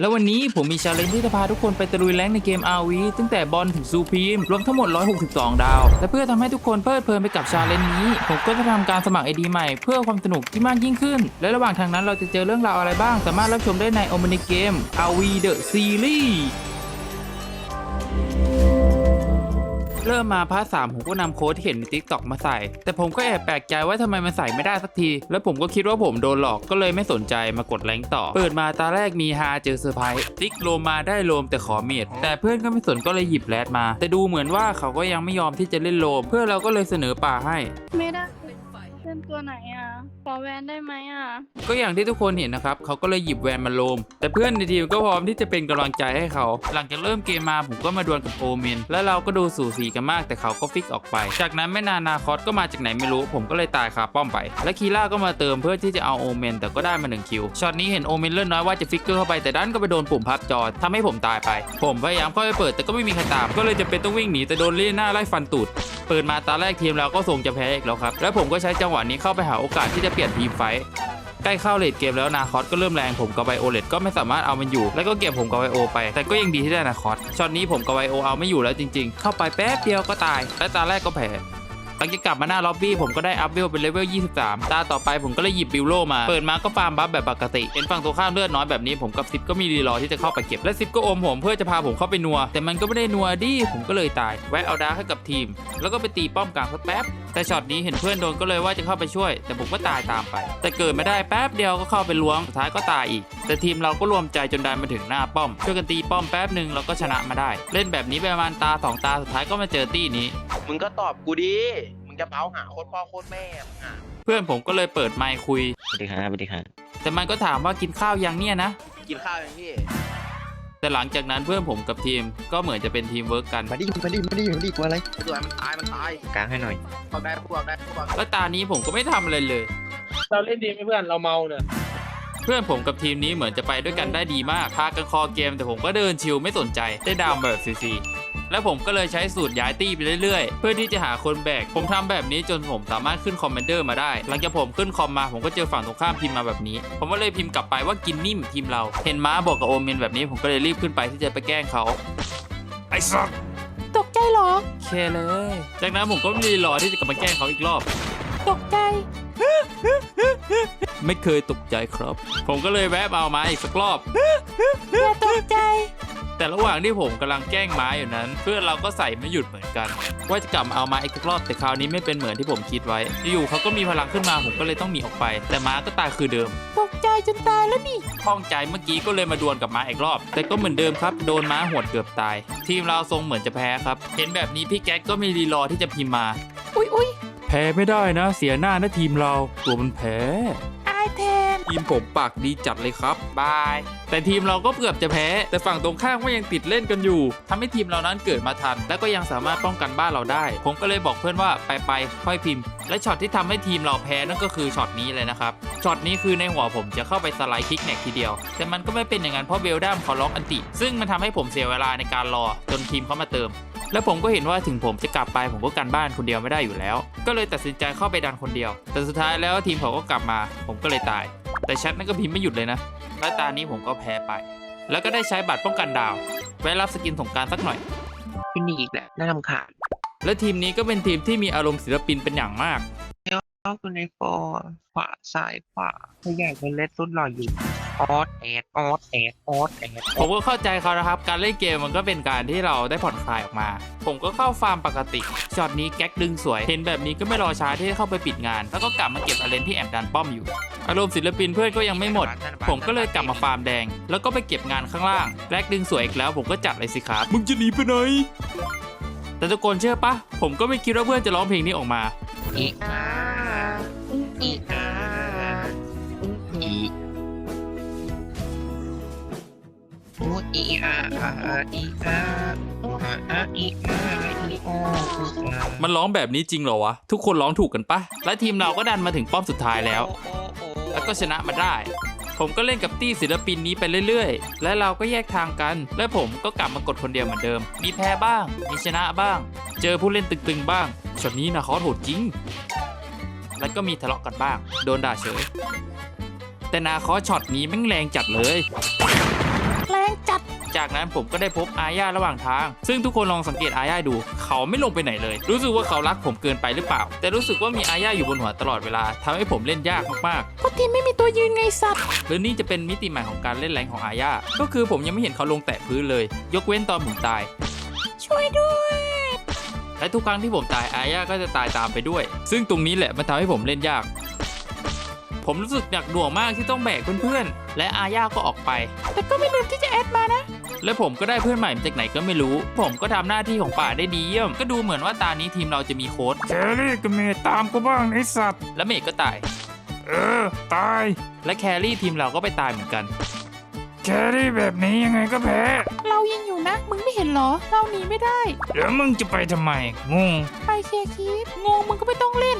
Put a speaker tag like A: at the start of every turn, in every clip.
A: แล้ววันนี้ผมมีชาเลนจ์ที่จะพาทุกคนไปตะลุยแรงในเกม RV ตั้งแต่บอลถึงซูพีมรวมทั้งหมด 162 ดาว และเพื่อทำให้ทุกคนเพลิดเพลินไปกับชาเลนจ์นี้ ผมก็จะทำการสมัคร ID ใหม่เพื่อความสนุกที่มากยิ่งขึ้น และระหว่างทางนั้นเราจะเจอเรื่องราวอะไรบ้าง สามารถรับชมได้ในโอม n นเกม RV The Series เริ่มมาพาร์ทสามผมก็นำโค้ดที่เห็นใน t ิ k t o k มาใส่ แต่ผมก็แอบแปลกใจว่าทำไมมันใส่ไม่ได้สักที แล้วผมก็คิดว่าผมโดนหลอกก็เลยไม่สนใจมากดแรงค์ต่อ เปิดมาตาแรกมีฮาเจอเซอร์ไพรส์ติ๊กโลมาได้โลมแต่ขอเมียดแต่เพื่อนก็ไม่สนก็เลยหยิบแรดมา แต่ดูเหมือนว่าเขาก็ยังไม่ยอมที่จะเล่นโลม เพื่อนเราก็เลยเสนอป่าให้
B: ไม่ได้เล่นตัวไหนอะข อแวนได้ไหมอะ
A: ก็อย่างที่ทุกคนเห็นนะครับเขาก็เลยหยิบแวนมาโลม แต่เพื่อนในทีมก็พร้อมที่จะเป็นกำลังใจให้เขา หลังจากเริ่มเกมมาผมก็มาดวลกับโอเมน และเราก็ดูสู่สีกันมาก แต่เขาก็ฟิกออกไป จากนั้นไม่นานนาคอสก็มาจากไหนไม่รู้ผมก็เลยตายคาป้อมไป และคีล่าก็มาเติมเพื่อที่จะเอาโอเมน แต่ก็ได้มาหนึ่งคิวช็อตนี้เห็นโอเมนเลื่อนน้อยว่าจะฟิกเกอร์เข้าไปแต่ดันก็ไปโดนปุ่มพับจอทำให้ผมตายไป ผมพยายามเข้าไปเปิดแต่ก็ไม่มีใครตามก็เลยจะเป็นต้องวิ่งหนีแต่โดนเลี่ยหน้าไล่ฟันตูด เปิดมาตาแรกทีมเราก็ทรงจะแพ้อีกแล้วครับ และผมก็ใช้จังหวะนี้เข้าไปหาโอกาสที่จะเปลี่ยนทีมไฟท์ใกล้เข้าเลดเกมแล้วนาคอสก็เริ่มแรงผมกับไบโอเลตก็ไม่สามารถเอามันอยู่ แล้วก็เก็บผมกับไบโอไป แต่ก็ยังดีที่ได้นาคอสช็อตนี้ผมกับไบโอเอาไม่อยู่แล้วจริง ๆ เข้าไปแป๊บเดียวก็ตาย และตาแรกก็แพ้ หลังจากกลับมาหน้าล็อบบี้ผมก็ได้อัพเวลเป็นเลเวล 23 ตาต่อไปผมก็เลยหยิบบิวโลมา เปิดมาก็ฟาร์มบัฟแบบปกติเห็นฝั่งตัวข้ามเลือดน้อยแบบนี้ผมกับซิปก็มีรีรอที่จะเข้าไปเก็บและซิปก็อมผมเพื่อจะพาผมเข้าไปนัว แต่มันก็ไม่ได้นัวดิผมก็เลยตายแวะเอาดาให้กับทีม แล้วก็ไปตีป้อมกลางสักแป๊บแต่ช็อตนี้เห็นเพื่อนโดนก็เลยว่าจะเข้าไปช่วย แต่ผมก็ตายตามไป แต่เกิดไม่ได้แป๊บเดียวก็เข้าไปล้วงสุดท้ายก็ตายอีก แต่ทีมเราก็รวมใจจนดันมาถึงหน้าป้อมช่วยกันตีป้อมแป๊บหนึ่งเราก็ชนะมาได้ เล่นแบบนี้ประมาณตาสองตาสุดท้ายก็มาเจอตี้นี้
C: มึงก็ตอบกูดิ มึงจะเมาหาโคตรพ่อโคตรแม่มึงอะ
A: เพื่อนผมก็เลยเปิดไมค์คุย
D: สวัสดีครับสวัสดีครับ
A: แต่มันก็ถามว่ากินข้าวยังเนี่ยนะ
C: กินข้าวยังพี่
A: แต่หลังจากนั้นเพื่อนผมกับทีมก็เหมือนจะเป็นทีมเวิร์กกัน
D: มาดิมาดิมาดิมาดิกลัวอะไร
C: ไอ้ตัวมันตายมันตาย
D: กลางให้หน่อย
C: พอได้พวกได้พวก
A: แล้วตานี้ผมก็ไม่ทำอะไรเลย
E: เราเล่นดีไหมเพื่อนเราเมาเนี่ย
A: เพื่อนผมกับทีมนี้เหมือนจะไปด้วยกันได้ดีมากพากันคอเกมแต่ผมก็เดินชิลไม่สนใจได้ดาวแบบฟรีๆ และผมก็เลยใช้สูตรย้ายตี้ไปเรื่อยๆ เพื่อที่จะหาคนแบก ผมทำแบบนี้จนผมสามารถขึ้นคอมเมนเดอร์มาได้ หลังจากผมขึ้นคอมมาผมก็เจอฝั่งตรงข้ามพิมพ์มาแบบนี้ ผมก็เลยพิมพ์กลับไปว่ากินนิ่มทีมเรา เห็นม้าบอกกับโอเมนแบบนี้ผมก็เลยรีบขึ้นไปที่จะไปแกล้งเขา ไอ้สัส
B: ตกใจเหรอ
A: แค่เลย จากนั้นผมก็ไม่รีรอที่จะกลับมาแกล้งเขาอีกรอบ
B: ตกใจ
A: ไม่เคยตกใจครับ ผมก็เลยแวะมาเอามาอีกสักรอบ
B: อย่าตกใจ
A: แต่ระหว่างที่ผมกำลังแกล้งม้าอยู่นั้น เพื่อนเราก็ใส่ไม่หยุดเหมือนกัน ว่าจะกลับมาเอามาอีกสักรอบแต่คราวนี้ไม่เป็นเหมือนที่ผมคิดไว้ อยู่ๆเขาก็มีพลังขึ้นมาผมก็เลยต้องหนีออกไป แต่ม้าก็ตายคือเดิม
B: ตกใจจนตายแล้วนี่
A: ข้องใจเมื่อกี้ก็เลยมาดวลกับม้าอีกรอบ แต่ก็เหมือนเดิมครับ โดนม้าหวดเกือบตาย ทีมเราทรงเหมือนจะแพ้ครับ เห็นแบบนี้พี่แก๊กก็มีรีรอที่จะพิมพ์มา
B: อุ๊ยอุ๊ย
A: แพ้ไม่ได้นะ เสียหน้านะทีมเรา ตัวมันแพ้
B: อายแทน
A: ทีมผมปากดีจัดเลยครับ บาย แต่ทีมเราก็เกือบจะแพ้ แต่ฝั่งตรงข้ามก็ยังติดเล่นกันอยู่ทำให้ทีมเรานั้นเกิดมาทัน และก็ยังสามารถป้องกันบ้านเราได้ ผมก็เลยบอกเพื่อนว่าไปไปๆค่อยพิมพ์ และช็อตที่ทำให้ทีมเราแพ้นั่นก็คือช็อตนี้เลยนะครับ ช็อตนี้คือในหัวผมจะเข้าไปสไลด์คลิกแนกทีเดียว แต่มันก็ไม่เป็นอย่างนั้นเพราะเบลดัมเขาล็อกอันติ ซึ่งมันทำให้ผมเสียเวลาในการรอจนทีมเขามาเติม แล้วผมก็เห็นว่าถึงผมจะกลับไปผมก็กันบ้านคนเดียวไม่ได้อยู่แล้ว ก็เลยตัดสินใจเข้าไปดันคนเดียว แต่สุดท้ายแล้วทีมเขาก็กลับมาผม ก็เลยตาย แต่แชทนั่นก็พิมพ์ไม่หยุดเลยนะ และตานี้ผมก็แพ้ไป แล้วก็ได้ใช้บัตรป้องกันดาวไว้รับสกินสงกรารสักหน่อย
D: พี่นี่อีกแหละน่ารำคาญ
A: และทีมนี้ก็เป็นทีมที่มีอารมณ์ศิลปินเป็นอย่างมาก
D: ชอบตัวในฟอร์ขวาซ้ายขวาตัวใหญ่คนเล็กสุดหล่ออยู่ออสแอดออสแอดออสแอด
A: ผมก็เข้าใจเขานะครับ การเล่นเกมมันก็เป็นการที่เราได้ผ่อนคลายออกมา ผมก็เข้าฟาร์มปกติช็อตนี้แก๊กดึงสวย เห็นแบบนี้ก็ไม่รอช้าที่จะเข้าไปปิดงาน แล้วก็กลับมาเก็บอาเลนที่แอบดันป้อมอยู่ อารมณ์ศิลปินเพื่อนก็ยังไม่หมด ผมก็เลยกลับมาฟาร์มแดง แล้วก็ไปเก็บงานข้างล่างแรกดึงสวยอีกแล้วผมก็จัดเลยสิครับ มึงจะหนีไปไหน แต่ทุกคนเชื่อปะ ผมก็ไม่คิดว่าเพื่อนจะร้องเพลงนี้ออกมา
D: อีอาอีอาอีโออีอาอีอาอาอีอาอีอา
A: มันร้องแบบนี้จริงเหรอวะ ทุกคนร้องถูกกันปะและทีมเราก็ดันมาถึงป้อมสุดท้ายแล้ว แล้วก็ชนะมาได้ ผมก็เล่นกับตี้ศิลปินนี้ไปเรื่อยๆ และเราก็แยกทางกัน และผมก็กลับมากดคนเดียวเหมือนเดิม มีแพ้บ้าง มีชนะบ้าง เจอผู้เล่นตึงๆบ้างช็อตนี้นะคอโหดจริง แล้วก็มีทะเลาะกันบ้าง โดนด่าเฉย แต่นาคอช็อตนี้แม่งแรงจัดเลย
B: แร
A: จากนั้นผมก็ได้พบอาญาระหว่างทาง ซึ่งทุกคนลองสังเกตอาญาดู เขาไม่ลงไปไหนเลย รู้สึกว่าเขารักผมเกินไปหรือเปล่า แต่รู้สึกว่ามีอาญาอยู่บนหัวตลอดเวลาทำให้ผมเล่นยากมากๆ
B: ก็ทีมไม่มีตัวยืนไงสัตว์
A: หรือนี่จะเป็นมิติใหม่ของการเล่นแรงของอาญาก็คือผมยังไม่เห็นเขาลงแตะพื้นเลย ยกเว้นตอนผมตาย
B: ช่วยด้วย
A: และทุกครั้งที่ผมตายอาญาก็จะตายตามไปด้วย ซึ่งตรงนี้แหละมันทำให้ผมเล่นยาก ผมรู้สึกหนักหน่วงมากที่ต้องแบกเพื่อนๆ และอาญาก็ออกไป
B: แต่ก็ไม่ลืมที่จะแอดมานะ
A: และผมก็ได้เพื่อนใหม่มาจากไหนก็ไม่รู้ ผมก็ทำหน้าที่ของป่าได้ดีเยี่ยม ก็ดูเหมือนว่าตานี้ทีมเราจะมีโค้ด
F: แครี่กับเมย์ตามกูบ้างไอสัตว์
A: และเมกก็ตาย
F: เออ ตาย
A: และแครี่ทีมเราก็ไปตายเหมือนกัน
F: แครี่แบบนี้ยังไงก็แพ้
B: เรายังอยู่นะ มึงไม่เห็นเหรอ เราหนีไม่ได้
F: เดี๋ยวมึงจะไปทำไม งง
B: ไปเคลียร์คีดงงมึงก็ไม่ต้องเล่น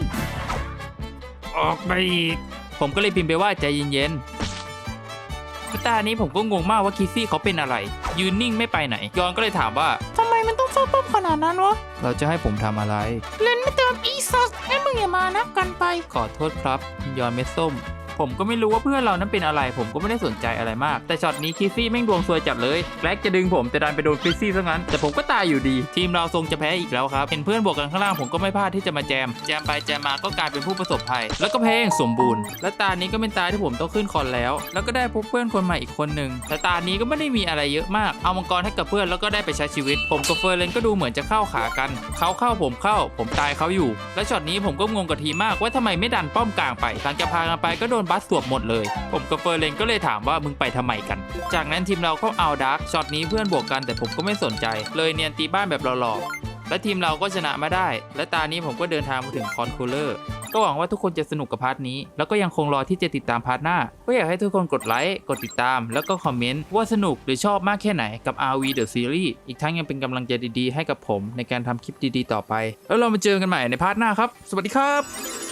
F: ออกไปอีก
A: ผมก็เลยพิมพ์ไปว่าใจเย็นๆคือตานี้ผมก็งงมากว่าคิสซี่เขาเป็นอะไร ยืนนิ่งไม่ไปไหน ยอนก็เลยถามว่า
B: ทำไมมันต้องเฝ้าป้อมขนาดนั้นวะ
A: เราจะให้ผมทำอะไร
B: เล่นไม่เติมอีสัสงั้นมึงอย่ามานะกันไป
A: ขอโทษครับ ยอนเม็ดส้ม ผมก็ไม่รู้ว่าเพื่อนเรานั้นเป็นอะไร ผมก็ไม่ได้สนใจอะไรมาก แต่ช็อตนี้คิซี่แม่งดวงซวยจัดเลยแกล็กจะดึงผมแต่ดันไปโดนคิซี่ซะงั้น แต่ผมก็ตายอยู่ดี ทีมเราทรงจะแพ้อีกแล้วครับ เห็นเพื่อนบวกกันข้างล่างผมก็ไม่พลาดที่จะมาแจม แจมไปแจมมาก็กลายเป็นผู้ประสบภัย แล้วก็เพลงสมบูรณ์ และตานี้ก็เป็นตาที่ผมต้องขึ้นคอนแล้ว แล้วก็ได้พบเพื่อนคนใหม่อีกคนหนึ่งแต่ตานี้ก็ไม่ได้มีอะไรเยอะมาก เอามังกรให้กับเพื่อนแล้วก็ได้ไปใช้ชีวิต ผมกับเฟอร์เรนก็ดูเหมือนจะเข้าขากัน เขาเข้าผมเข้า ผมตายเขาอยู่ และช็อตนี้ผมก็งงกับทีมากว่าทำไมไม่ดันป้อมกลางไปหลังจากพากันไปก็โดนบัสสวบหมดเลย ผมกับเฟอร์เรนก็เลยถามว่ามึงไปทำไมกัน จากนั้นทีมเราก็เอาดาร์กช็อตนี้เพื่อนบวกกันแต่ผมก็ไม่สนใจ เลยเนียนตีบ้านแบบหล่อๆและทีมเราก็ชนะมาได้ และตานี้ผมก็เดินทางมาถึงคอนคูลเลอร์ก็หวังว่าทุกคนจะสนุกกับพาร์ทนี้ แล้วก็ยังคงรอที่จะติดตามพาร์ทหน้า ก็อยากให้ทุกคนกดไลค์ กดติดตาม แล้วก็คอมเมนต์ว่าสนุกหรือชอบมากแค่ไหนกับ RV The Series อีกทั้งยังเป็นกำลังใจดีๆ ให้กับผมในการทำคลิปดีๆ ต่อไป แล้วเรามาเจอกันใหม่ในพาร์ทหน้าครับ สวัสดีครับ